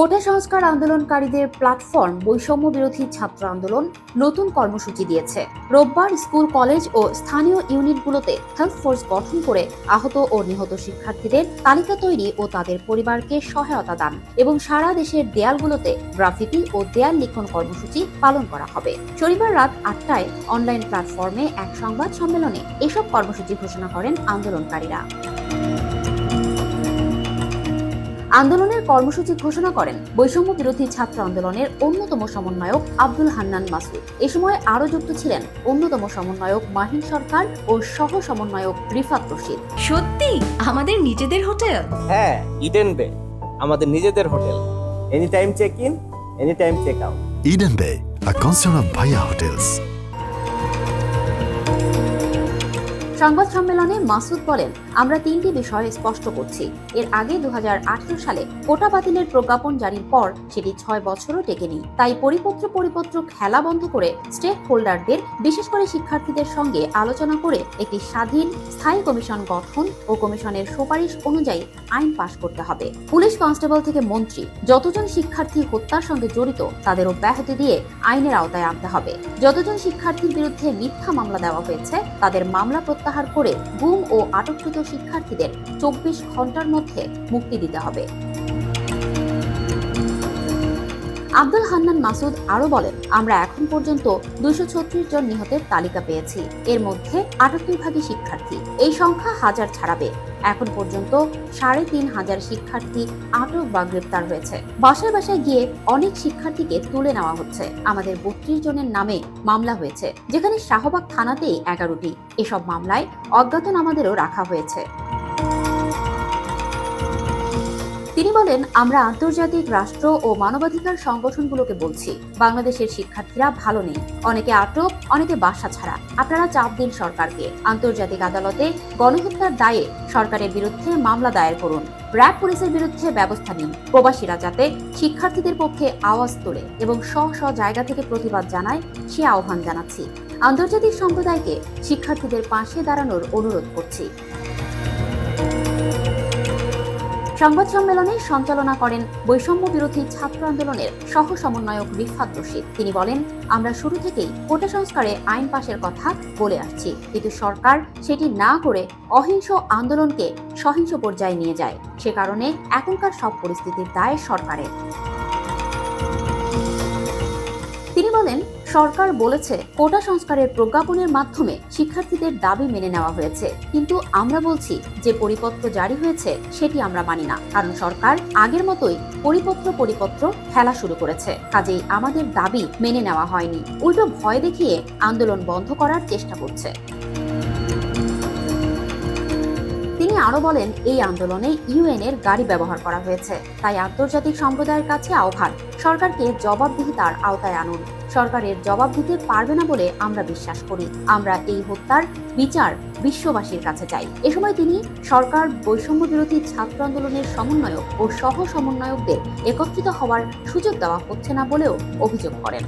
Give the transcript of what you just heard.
কোটা সংস্কার আন্দোলনকারীদের প্ল্যাটফর্ম বৈষম্য বিরোধী ছাত্র আন্দোলন নতুন কর্মসূচি দিয়েছে। রোববার স্কুল, কলেজ ও স্থানীয় ইউনিটগুলোতে হেলথ ফোর্স গঠন করে আহত ও নিহত শিক্ষার্থীদের তালিকা তৈরি ও তাদের পরিবারকে সহায়তা দান এবং সারা দেশের দেয়ালগুলোতে গ্রাফিতি ও দেয়াল লিখন কর্মসূচি পালন করা হবে। শনিবার রাত আটটায় অনলাইন প্ল্যাটফর্মে এক সংবাদ সম্মেলনে এসব কর্মসূচি ঘোষণা করেন আন্দোলনকারীরা। আন্দোলনের কর্মসূচি ঘোষণা করেন বৈষম্য বিরোধী ছাত্র আন্দোলনের অন্যতম সমন্বয়ক আব্দুল হান্নান মাসুদ। এ সময় আরও যুক্ত ছিলেন অন্যতম সমন্বয়ক মাহিন সরকার ও সহ সমন্বয়ক রিফাত রশিদ। সত্যি? আমাদের নিজেদের হোটেল? হ্যাঁ ইডেন বে। আমাদের নিজেদের hotel. Any time check in any time check out Eden Bay, a concern of Bhaya Hotels. সংবাদ সম্মেলনে মাসুদ বলেন, আমরা তিনটি বিষয় স্পষ্ট করছি। এর আগে দু সালে কোটা বাতিলের প্রজ্ঞাপন জারির পর সেটি ছয় বছরও টেকেনি। তাই পরিপত্র পরিপত্র খেলা বন্ধ করে স্টেক হোল্ডারদের বিশেষ করে শিক্ষার্থীদের সঙ্গে আলোচনা করে একটি স্বাধীন, স্থায়ী কমিশন গঠন ও কমিশনের সুপারিশ অনুযায়ী আইন পাশ করতে হবে। পুলিশ কনস্টেবল থেকে মন্ত্রী, যতজন শিক্ষার্থী হত্যার সঙ্গে জড়িত তাদের অব্যাহতি দিয়ে আইনের আওতায় আনতে হবে। যতজন শিক্ষার্থীর বিরুদ্ধে মিথ্যা মামলা দেওয়া হয়েছে, তাদের মামলা প্রত্যাহার করে গুম ও আটককৃত শিক্ষার্থীদের চব্বিশ ঘণ্টার মধ্যে মুক্তি দিতে হবে। আব্দুল হান্নান মাসুদ আরও বলেন, আমরা এখন পর্যন্ত দুইশো ছত্রিশ জন নিহতের তালিকা পেয়েছি। এর মধ্যে আটাত্তর ভাগই শিক্ষার্থী। এই সংখ্যা হাজার ছাড়াবে। এখন পর্যন্ত সাড়ে তিন হাজার শিক্ষার্থী আটক বা গ্রেপ্তার হয়েছে। বাসায় বাসায় গিয়ে অনেক শিক্ষার্থীকে তুলে নেওয়া হচ্ছে। আমাদের বত্রিশ জনের নামে মামলা হয়েছে, যেখানে শাহবাগ থানাতেই এগারোটি। এসব মামলায় অজ্ঞাতনামাদেরও রাখা হয়েছে। বলেন, আমরা আন্তর্জাতিক রাষ্ট্র ও মানবাধিকার সংগঠনগুলোকে বলছি। বাংলাদেশের শিক্ষার্থীরা ভালো নেই। অনেকে আটক, অনেকে বাসা ছাড়া। আপনারা চাপ দিন সরকারকে। আন্তর্জাতিক আদালতে গণহত্যার দায়ে সরকারের বিরুদ্ধে মামলা দায়ের করুন। র্যাব পুলিশের বিরুদ্ধে ব্যবস্থা নিন। প্রবাসীরা যাতে শিক্ষার্থীদের পক্ষে আওয়াজ তোলে এবং স্ব স্ব জায়গা থেকে প্রতিবাদ জানায়, সে আহ্বান জানাচ্ছি। আন্তর্জাতিক সম্প্রদায়কে শিক্ষার্থীদের পাশে দাঁড়ানোর অনুরোধ করছি। সংবাদ সম্মেলনে সঞ্চালনা করেন বৈষম্য বিরোধী ছাত্র আন্দোলনের সহ সমন্বয়ক রিফাত রশিদ। তিনি বলেন, আমরা শুরু থেকেই কোটা সংস্কারে আইন পাশের কথা বলে আসছি। কিন্তু সরকার সেটি না করে অহিংস আন্দোলনকে সহিংস পর্যায়ে নিয়ে যায়। সে কারণে এখনকার সব পরিস্থিতির দায় সরকারের। তিনি বলেন সরকার বলেছে, কোটা সংস্কারের প্রজ্ঞাপনের মাধ্যমে শিক্ষার্থীদের দাবি মেনে নেওয়া হয়েছে। কিন্তু আমরা বলছি, যে পরিপত্র জারি হয়েছে, সেটি আমরা মানি না। কারণ সরকার আগের মতোই পরিপত্র পরিপত্র খেলা শুরু করেছে। কাজেই আমাদের দাবি মেনে নেওয়া হয়নি। উল্টো ভয় দেখিয়ে আন্দোলন বন্ধ করার চেষ্টা করছে। তিনি আরও বলেন, এই আন্দোলনে ইউএন এর গাড়ি ব্যবহার করা হয়েছে। তাই আন্তর্জাতিক সম্প্রদায়ের কাছে আহ্বান, সরকারকে জবাবদিহিতার আওতায় আনুন। সরকারের জবাব দিতে পারবে না বলে আমরা বিশ্বাস করি। আমরা এই হত্যার বিচার বিশ্ববাসীর কাছে চাই। এ সময় তিনি সরকার বৈষম্য বিরোধী ছাত্র আন্দোলনের সমন্বয়ক ও সহ সমন্বয়কদের একত্রিত হওয়ার সুযোগ দেওয়া হচ্ছে না বলেও অভিযোগ করেন।